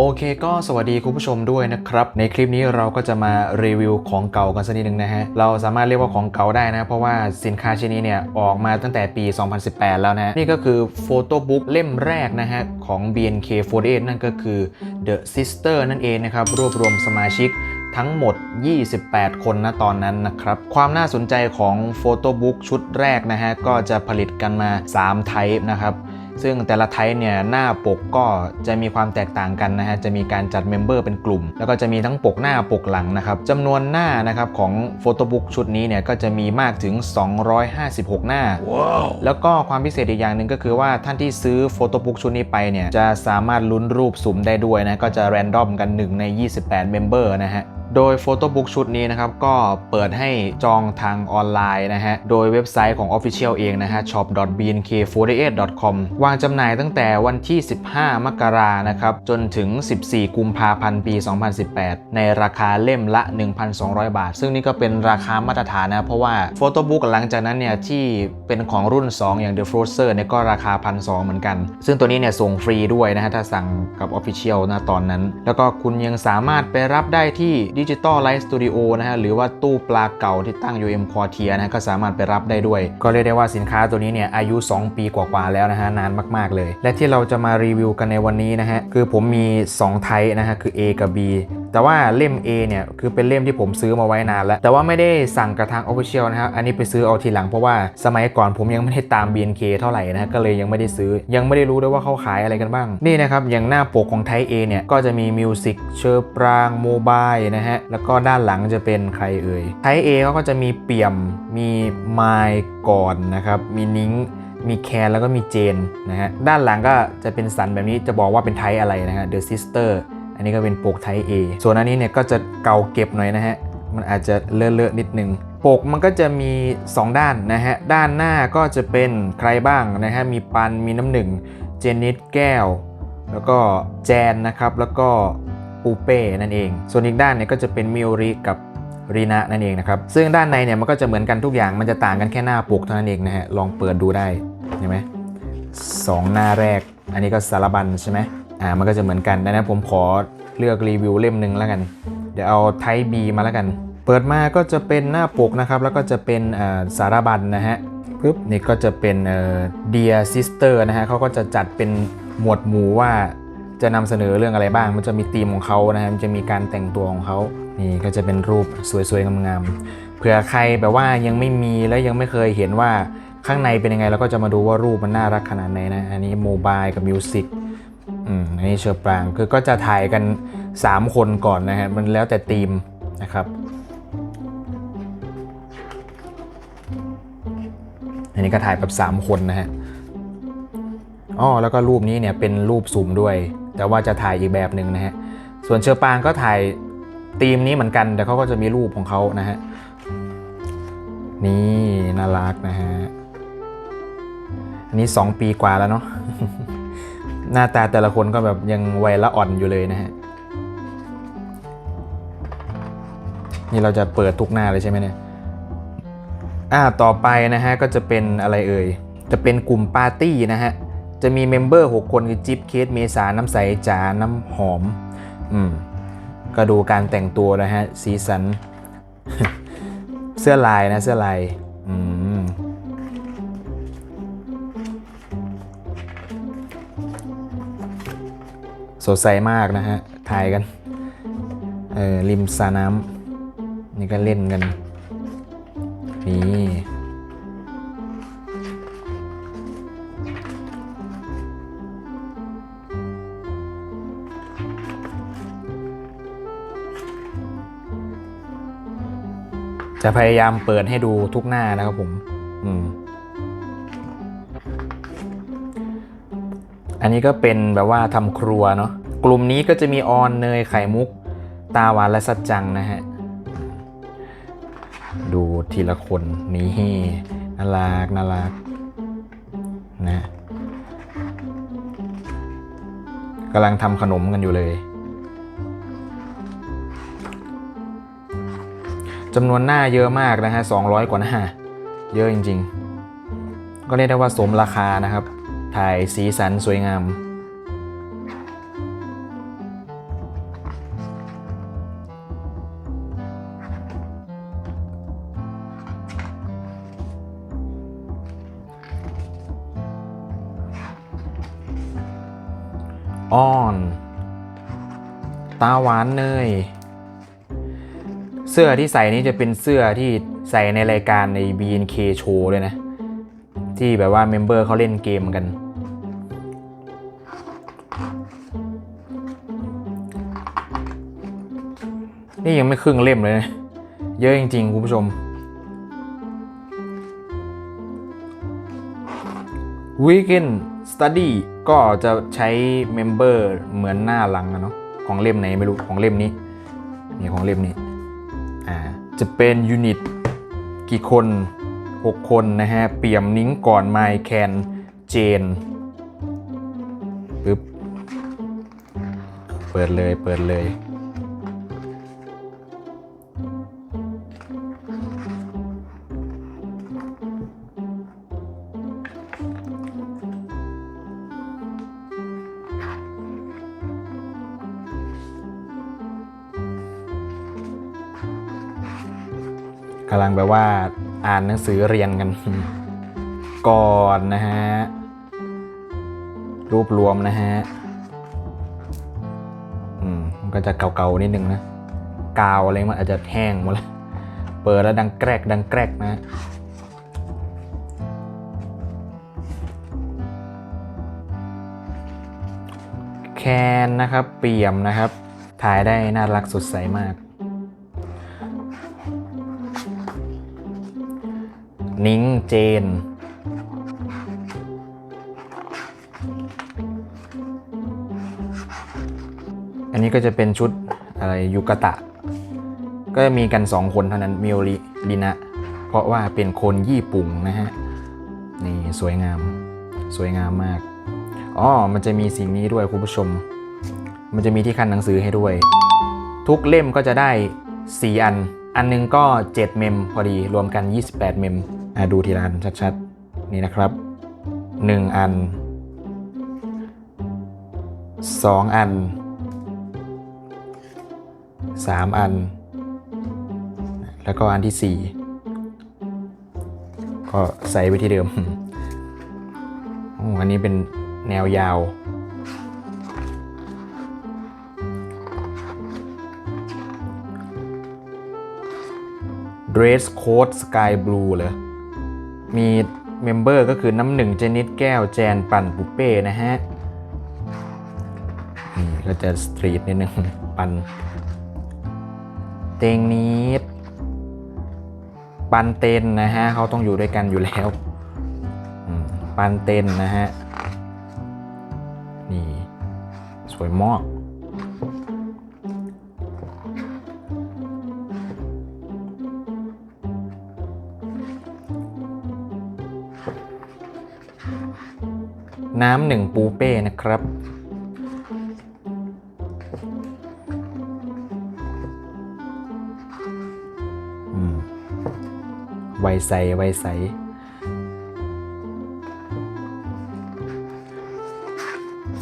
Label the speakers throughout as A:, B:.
A: โอเคก็สวัสดีคุณผู้ชมด้วยนะครับ ในคลิปนี้เราก็จะมารีวิวของเก่ากันสักนิดนึงนะฮะ เราสามารถเรียกว่าของเก่าได้นะ เพราะว่าสินค้าชิ้นนี้เนี่ยออกมาตั้งแต่ปี 2018 แล้วนะฮะนี่ก็คือโฟโต้บุ๊กเล่มแรกนะฮะ ของ BNK48 นั่นก็คือ The Sister นั่นเองนะครับ รวบรวมสมาชิกทั้งหมด 28 คนนะตอนนั้นนะครับ ความน่าสนใจของโฟโต้บุ๊กชุดแรกนะฮะ ก็จะผลิตกันมา 3 ไทป์นะครับ ซึ่งแต่ละไทป์เนี่ยหน้าปกก็จะมีความแตกต่างกันนะฮะจะมีการจัดเมมเบอร์เป็นกลุ่ม แล้วก็จะมีทั้งปกหน้าปกหลังนะครับจำนวนหน้านะครับของโฟโต้บุ๊กชุดนี้เนี่ยก็จะมีมากถึง 256 หน้าแล้วก็ความพิเศษอีกอย่างหนึ่งก็คือว่าท่านที่ซื้อโฟโต้บุ๊กชุดนี้ไปเนี่ยจะสามารถลุ้นรูปสุ่มได้ด้วยนะก็จะแรนดอมกัน 1 ใน 28 เมมเบอร์นะฮะ โดยโฟโต้บุ๊กชุดนี้นะครับก็เปิดให้จองทางออนไลน์นะฮะ โดยเว็บไซต์ของ Official เองนะฮะ shop.bnk48.com วางจำหน่ายตั้งแต่วันที่ 15 มกรานะครับ จนถึง 14 กุมภาพันธ์ปี 2018 ในราคาเล่มละ 1,200 บาท ซึ่งนี่ก็เป็นราคามาตรฐานนะ เพราะว่าโฟโต้บุ๊กหลังจากนั้นเนี่ย ที่เป็นของรุ่น 2 อย่าง The Frozer เนี่ยก็ราคา 1,200 เหมือนกัน ซึ่งตัวนี้เนี่ยส่งฟรีด้วยนะฮะถ้าสั่งกับ Official นะตอนนั้น แล้วก็คุณยังสามารถไปรับได้ที่ดิจิตอลไลฟ์สตูดิโอนะฮะหรือว่าตู้ปลาเก่าที่ตั้งอยู่ M Quartier นะฮะก็สามารถไปรับได้ด้วย ก็เรียกได้ว่าสินค้าตัวนี้เนี่ยอายุ 2 ปีกว่าๆแล้วนะฮะนานมากๆเลย และที่เราจะมารีวิวกันในวันนี้นะฮะคือผมมี 2 ไทป์นะฮะคือ A กับ B แต่ว่าเล่ม A เนี่ยคือเป็นเล่มที่ผมซื้อมาไว้นานแล้ว แต่ว่าไม่ได้สั่งกระทาง Official นะครับ อันนี้ไปซื้อเอาทีหลังเพราะว่าสมัยก่อนผมยังไม่ได้ตาม BNK เท่าไหร่นะฮะก็เลยยังไม่ได้ซื้อ ยังไม่ได้รู้ด้วยว่าเขาขายอะไรกันบ้าง นี่นะครับอย่างหน้าปกของไทป์ A เนี่ยก็จะมีมิวสิกเชอร์ปรางโมบายนะฮะแล้วก็ด้านหลังจะเป็นใครเอ่ยไทป์ A เขาก็จะมีเปี่ยมมีไมล์ก่อนนะครับมีนิ้งมีแคนแล้วก็มีเจนนะฮะด้านหลังก็จะเป็นสันแบบนี้จะบอกว่าเป็นไทป์อะไรนะฮะ The Sister อันนี้ก็เป็นปกไทป์ A ส่วนอันนี้เนี่ยก็จะเก่าเก็บหน่อยนะฮะ มันอาจจะเลอะๆนิดนึงปกมันก็จะมี 2 ด้านนะฮะ ด้านหน้าก็จะเป็นใครบ้างนะฮะ มีปัน มีน้ำหนึ่ง เจนิดแก้ว แล้วก็แจนนะครับ แล้วก็ปูเป้นั่นเอง ส่วนอีกด้านเนี่ยก็จะเป็นมิโอริกับรีนะนั่นเองนะครับ ซึ่งด้านในเนี่ยมันก็จะเหมือนกันทุกอย่าง มันจะต่างกันแค่หน้าปกเท่านั้นเองนะฮะ ลองเปิดดูได้ เห็นไหมสองหน้าแรก อันนี้ก็สารบัญใช่ไหม อ่ามันก็จะเหมือนกันดังนั้นผมขอเลือกรีวิวเล่มหนึ่งแล้วกัน เดี๋ยวเอาไทป์ B มาแล้วกัน เปิดมาก็จะเป็นหน้าปกนะครับ แล้วก็จะเป็นสารบัญนะฮะปึ๊บนี่ก็จะเป็นเอ่อ Dear Sister นะฮะเขาก็จะจัดเป็นหมวดหมู่ว่าจะนำเสนอเรื่องอะไรบ้าง มันจะมีธีมของเขานะฮะมันจะมีการแต่งตัวของเขานี่ก็จะเป็นรูปสวยๆงามๆเผื่อใครแบบว่ายังไม่มีและยังไม่เคยเห็นว่าข้างในเป็นยังไงเราก็จะมาดูว่ารูปมันน่ารักขนาดไหนนะ อันนี้โมบายกับมิวสิก อืมอันนี้เชอร์ปรางคือก็จะถ่ายกัน 3 คนก่อนนะฮะมันแล้วแต่ธีมนะครับ อันนี้ก็ถ่ายแบบ 3 คนนะฮะอ๋อแล้วก็รูปนี้เนี่ยเป็นรูปสุ่มด้วย แต่ว่าจะถ่ายอีกแบบหนึ่งนะฮะส่วนเชอร์ปางก็ถ่ายธีมนี้เหมือนกัน แต่เขาก็จะมีรูปของเขานะฮะนี่น่ารักนะฮะอันนี้ 2 ปีกว่าแล้วเนาะ หน้าตาแต่ละคนก็แบบยังวัยละอ่อนอยู่เลยนะฮะ นี่เราจะเปิดทุกหน้าเลยใช่ไหมเนี่ย อ่า ต่อไปนะฮะ ก็จะเป็นอะไรเอ่ย จะเป็นกลุ่มปาร์ตี้นะฮะ จะมีเมมเบอร์ 6 คนคือจิ๊บเคสเมษา น้ำใสจ๋า น้ำหอม อืม ก็ดูการแต่งตัวนะฮะ สีสัน เสื้อลายนะ เสื้อลาย อืม สดใสมากนะฮะ ถ่ายกัน เออริมสระน้ำนี่ก็เล่นกัน นี่จะพยายามเปิดให้ดูทุกหน้านะครับผม อืม อันนี้ก็เป็นแบบว่าทำครัวเนาะ กลุ่มนี้ก็จะมีออนเนยไข่มุก ตาหวานและสัจจังนะฮะ ดูทีละคนนี่น่ารักน่ารักนะกำลังทำขนมกันอยู่เลยจำนวนหน้าเยอะมากนะฮะ200กว่าหน้า เยอะจริง ๆ ก็เรียกได้ว่าสมราคานะครับ ถ่ายสีสันสวยงาม อ้อน ตาหวานเนย เสื้อที่ใส่นี้จะเป็นเสื้อที่ใส่ในรายการใน BNK Show เลยนะ ที่แบบว่าเมมเบอร์เขาเล่นเกมกัน นี่ยังไม่ครึ่งเล่มเลยนะ เยอะจริงๆ คุณผู้ชม Weekend Study ก็จะใช้เมมเบอร์เหมือนหน้าหลังอะเนาะของเล่มไหนไม่รู้ของเล่มนี้นี่ของเล่มนี้อ่าจะเป็นยูนิตกี่คน 6 คนนะฮะ เปี่ยมนิ้งก่อนไมค์แคนเจนปึ๊บเปิดเลยเปิดเลย กำลังแบบว่าอ่านหนังสือเรียนกัน ก่อนนะฮะ รูปรวมนะฮะ อืมมันก็จะเก่าๆนิดนึงนะ กาวอะไรมันอาจจะแห้งหมดแล้ว เปิดแล้วดังแกรกดังแกรกนะแคนนะครับ เปี่ยมนะครับ ถ่ายได้น่ารักสดใสมาก นิ้ง เจน อันนี้ก็จะเป็นชุดอะไรยูกะตะ ก็มีกันสองคนเท่านั้นมิโอริลินะ เพราะว่าเป็นคนญี่ปุ่นนะฮะ นี่สวยงาม สวยงามมาก อ๋อ มันจะมีสิ่งนี้ด้วยคุณผู้ชม มันจะมีที่คันหนังสือให้ด้วย ทุกเล่มก็จะได้ 4 อันอันหนึงก็ 7 เมมพอดี รวมกัน 28 เมม ดูทีละอันชัดๆ นี่นะครับ 1 อัน 2 อัน 3 อัน แล้วก็อันที่ 4 ก็ใส่ไว้ที่เดิมอันนี้เป็นแนวยาว Dress Code Sky Blue เลย มีเมมเบอร์ก็คือน้ำหนึ่งเจนิดแก้วแจนปั่นปุเป้นะฮะนี่ก็จะสตรีทนิดนึงปั่นเตงนิดปันเตนนะฮะเขาต้องอยู่ด้วยกันอยู่แล้วปันเตนนะฮะนี่สวยมาก น้ำหนึ่งปูเป้นะครับอืมไวใส ไวใส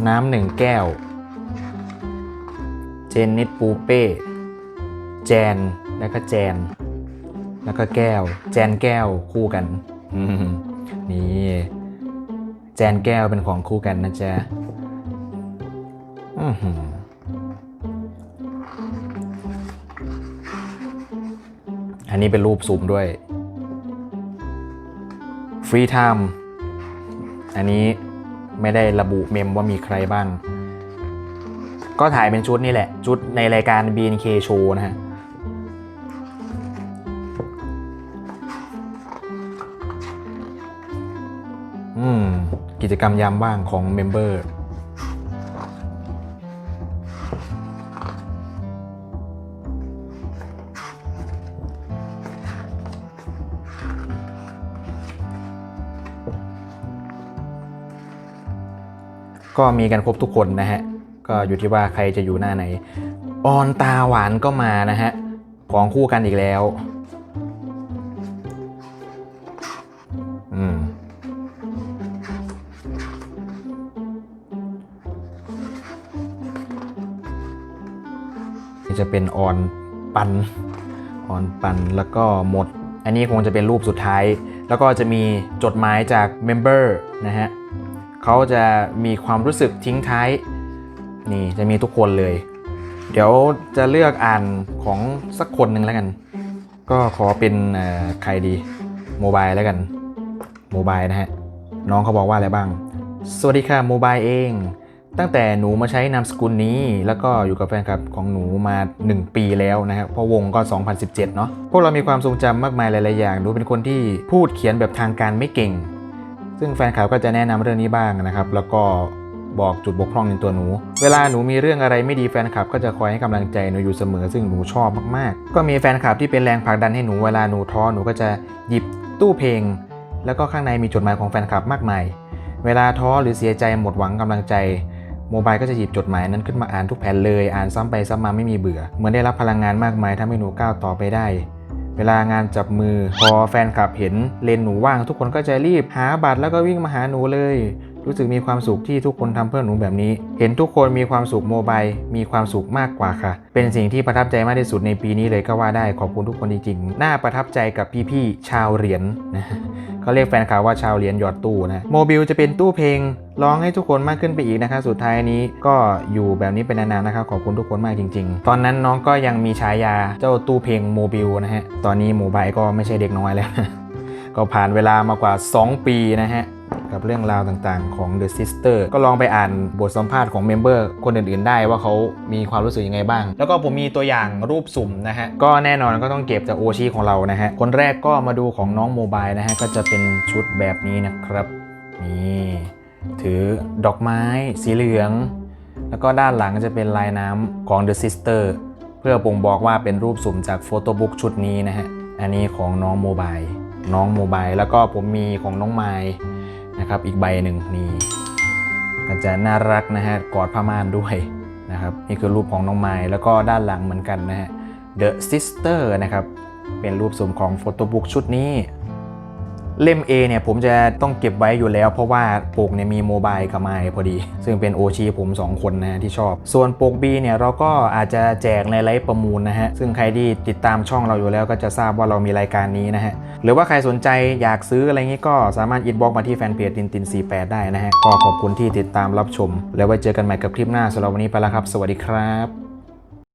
A: น้ำหนึ่งแก้ว เจนนิดปูเป้ แจน แล้วก็แจน แล้วก็แก้ว แจนแก้วคู่กัน นี่ จนแก้วเป็นของคู่กันนะจ๊ะอื้อหืออันนี้เป็นรูปซูมด้วยฟรีไทม์อันนี้ไม่ได้ระบุเมมว่ามีใครบ้าง ก็ถ่ายเป็นชุดนี่แหละ ชุดในรายการ BNK Show นะฮะ กิจกรรมยามว่างของเมมเบอร์ก็มีกันครบทุกคนนะฮะ ก็อยู่ที่ว่าใครจะอยู่หน้าไหน ออนตาหวานก็มานะฮะ ของคู่กันอีกแล้ว จะเป็นออนปันออนปันแล้วก็หมด อันนี้คงจะเป็นรูปสุดท้าย แล้วก็จะมีจดหมายจากเมมเบอร์นะฮะเขาจะมีความรู้สึกทิ้งท้าย นี่จะมีทุกคนเลย เดี๋ยวจะเลือกอ่านของสักคนหนึ่งแล้วกัน ก็ขอเป็นใครดีโมบายแล้วกันโมบายนะฮะน้องเขาบอกว่าอะไรบ้าง สวัสดีค่ะโมบายเอง ตั้งแต่หนูมาใช้นามสกุลนี้ แล้วก็อยู่กับแฟนคลับของหนูมา 1 ปีแล้วนะครับเพราะวงก็ 2017 เนาะพวกเรามีความทรงจำมากมายหลาย ๆ อย่างหนูเป็นคนที่พูดเขียนแบบทางการไม่เก่ง ซึ่งแฟนคลับก็จะแนะนำเรื่องนี้บ้างนะครับ แล้วก็บอกจุดบกพร่องในตัวหนู เวลาหนูมีเรื่องอะไรไม่ดีแฟนคลับ ก็จะคอยให้กำลังใจหนูอยู่เสมอ ซึ่งหนูชอบมาก ๆ ก็มีแฟนคลับที่เป็นแรงผลักดันให้หนูเวลาหนูท้อหนูก็จะหยิบตู้เพลง แล้วก็ข้างในมีจดหมายของแฟนคลับมากมาย เวลาท้อหรือเสียใจหมดหวังกำลังใจ โมบายก็จะหยิบจดหมายนั้นขึ้นมาอ่านทุกแผ่นเลย อ่านซ้ำไปซ้ำมาไม่มีเบื่อ เหมือนได้รับพลังงานมากมายทำให้หนูก้าวต่อไปได้ เวลางานจับมือ พอแฟนคลับเห็นเลนหนูว่าง ทุกคนก็จะรีบหาบัตรแล้วก็วิ่งมาหาหนูเลย รู้สึกมีความสุขที่ทุกคนทำเพื่อหนูแบบนี้ เห็นทุกคนมีความสุขโมบายมีความสุขมากกว่าค่ะ เป็นสิ่งที่ประทับใจมากที่สุดในปีนี้เลยก็ว่าได้ขอบคุณทุกคนจริงๆน่าประทับใจกับพี่ๆชาวเหรียญนะเขาเรียกแฟนคลับว่าชาวเหรียญหยอดตู้นะโมบิลจะเป็นตู้เพลง ร้องให้ทุกคนมากขึ้นไปอีกนะคะสุดท้ายนี้ก็อยู่แบบนี้เป็นนานๆนะครับขอบคุณทุกคนมากจริง ๆ ตอนนั้นน้องก็ยังมีฉายาเจ้าตู้เพลงโมบิลนะฮะตอนนี้โมบายก็ไม่ใช่เด็กน้อยแล้ว ก็ผ่านเวลามากว่า 2 ปีนะฮะกับเรื่องราวต่างๆของ The Sister ก็ลองไปอ่านบทสัมภาษณ์ของเมมเบอร์คนอื่นๆได้ว่าเขามีความรู้สึกยังไงบ้าง แล้วก็ผมมีตัวอย่างรูปสุ่มนะฮะ ก็แน่นอนก็ต้องเก็บจากโอชีของเรานะฮะ คนแรกก็มาดูของน้องโมบายนะฮะ ก็จะเป็นชุดแบบนี้นะครับ นี่ ถือดอกไม้สีเหลือง แล้วก็ด้านหลังจะเป็นลายน้ำของ The Sister เพื่อบ่งบอกว่าเป็นรูปสุ่มจากโฟโต้บุ๊กชุดนี้นะฮะ อันนี้ของน้องโมบายน้องโมบายแล้วก็ผมมีของน้องไม้นะครับ อีกใบหนึ่งนี่ก็จะน่ารักนะฮะ กอดผ้าม่านด้วยนะครับ นี่คือรูปของน้องไม้แล้วก็ด้านหลังเหมือนกันนะฮะ The Sister นะครับ เป็นรูปสุ่มของโฟโต้บุ๊กชุดนี้ เล่ม A เนี่ยผมจะต้องเก็บไว้อยู่แล้ว เพราะว่าปกเนี่ยมีโมบายกับไมค์พอดี ซึ่งเป็นโอชีผม 2 คนนะที่ชอบ ส่วนปก B เนี่ยเราก็อาจจะแจกในไลฟ์ประมูลนะฮะ ซึ่งใครที่ติดตามช่องเราอยู่แล้วก็จะทราบว่าเรามีรายการนี้นะฮะ หรือว่าใครสนใจอยากซื้ออะไรงี้ก็สามารถอินบ็อกมาที่แฟนเพจตินติน48 ได้นะฮะก็ขอบคุณที่ติดตามรับชม แล้วไว้เจอกันใหม่กับคลิปหน้าสำหรับวันนี้ไปแล้วครับ สวัสดีครับ